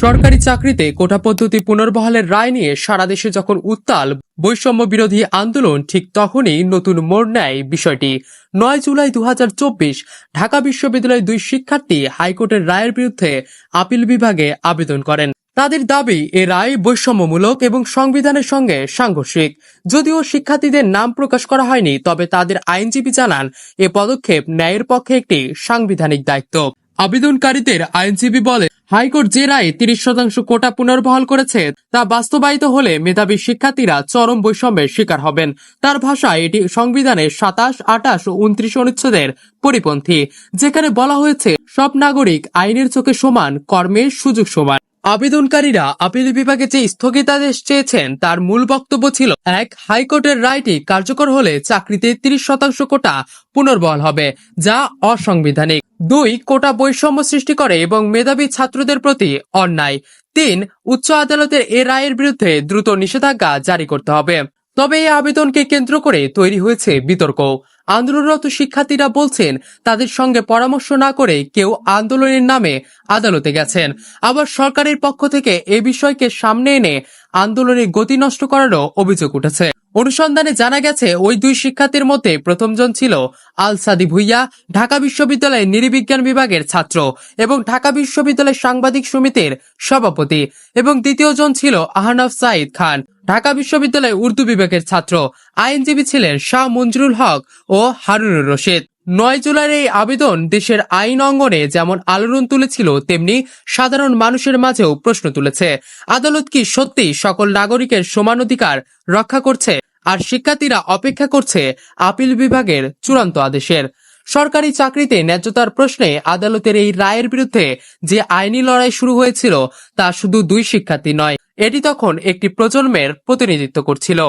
সরকারি চাকরিতে কোটা পদ্ধতি পুনর্বহালের রায় নিয়ে সারা দেশে যখন উত্তাল, বৈষম্য বিরোধী আন্দোলন ঠিক তখনই নতুন মোড় নেয় বিষয়টি। নয় জুলাই দু হাজার চব্বিশ ঢাকা বিশ্ববিদ্যালয়ের দুই শিক্ষার্থী হাইকোর্টের রায়ের বিরুদ্ধে আপিল বিভাগে আবেদন করেন। তাদের দাবি, এ রায় বৈষম্যমূলক এবং সংবিধানের সঙ্গে সাংঘর্ষিক। যদিও শিক্ষার্থীদের নাম প্রকাশ করা হয়নি, তবে তাদের আইনজীবী জানান, এ পদক্ষেপ ন্যায়ের পক্ষে একটি সাংবিধানিক দায়িত্ব। আবেদনকারীদের আইনজীবী বলে হাইকোর্ট যে রায়ে তিরিশ শতাংশ কোটা পুনর্বহাল করেছে, তা বাস্তবায়িত হলে মেধাবী শিক্ষার্থীরা চরম বৈষম্যের শিকার হবেন। তার ভাষায় এটি সংবিধানের সাতাশ আটাশ ও উনত্রিশ অনুচ্ছেদের পরিপন্থী, যেখানে বলা হয়েছে, সব নাগরিক আইনের চোখে সমান কর্মের সুযোগ সমান। আবেদনকারীরা আপিল বিভাগে যে স্থগিতাদেশ চেয়েছেন, তার মূল বক্তব্য ছিল, এক হাইকোর্টের রায়টি কার্যকর হলে চাকরিতে তিরিশ শতাংশ কোটা পুনর্বহাল হবে, যা অসাংবিধানিক। দুই, কোটা বৈষম্য সৃষ্টি করে এবং মেধাবী ছাত্রদের প্রতি অন্যায়। তিন, উচ্চ আদালতের এ রায়ের বিরুদ্ধে দ্রুত নিষেধাজ্ঞা জারি করতে হবে। তবে এই আবেদনকে কেন্দ্র করে তৈরি হয়েছে বিতর্ক। আন্দোলনরত শিক্ষার্থীরা বলছেন, তাদের সঙ্গে পরামর্শ না করে কেউ আন্দোলনের নামে আদালতে গেছেন। আবার সরকারের পক্ষ থেকে এ বিষয়কে সামনে এনে আন্দোলনের গতি নষ্ট করারও অভিযোগ উঠেছে। অনুসন্ধানে জানা গেছে, ওই দুই শিক্ষার্থীর মধ্যে প্রথমজন ছিল আল সাদি ভুইয়া, ঢাকা বিশ্ববিদ্যালয়ের নৃবিজ্ঞান বিভাগের ছাত্র এবং ঢাকা বিশ্ববিদ্যালয়ের সাংবাদিক সমিতির সভাপতি এবং দ্বিতীয়জন ছিল আহনাফ সাঈদ খান। ঢাকা বিশ্ববিদ্যালয়ের উর্দু বিভাগের ছাত্র। আইনজীবী ছিলেন শাহ মঞ্জুরুল হক ও হারুনুর রশিদ। নয় জুলাইয়ের এই আবেদন দেশের আইন অঙ্গনে যেমন আলোড়ন তুলেছিল, তেমনি সাধারণ মানুষের মাঝেও প্রশ্ন তুলেছে। আদালত কি সত্যি সকল নাগরিকের সমান অধিকার রক্ষা করছে আর শিক্ষার্থীরা অপেক্ষা করছে আপিল বিভাগের চূড়ান্ত আদেশের? সরকারি চাকরিতে ন্যায্যতার প্রশ্নে আদালতের এই রায়ের বিরুদ্ধে যে আইনি লড়াই শুরু হয়েছিল, তা শুধু দুই শিক্ষার্থী নয়, এটি তখন একটি প্রজন্মের প্রতিনিধিত্ব করছিল।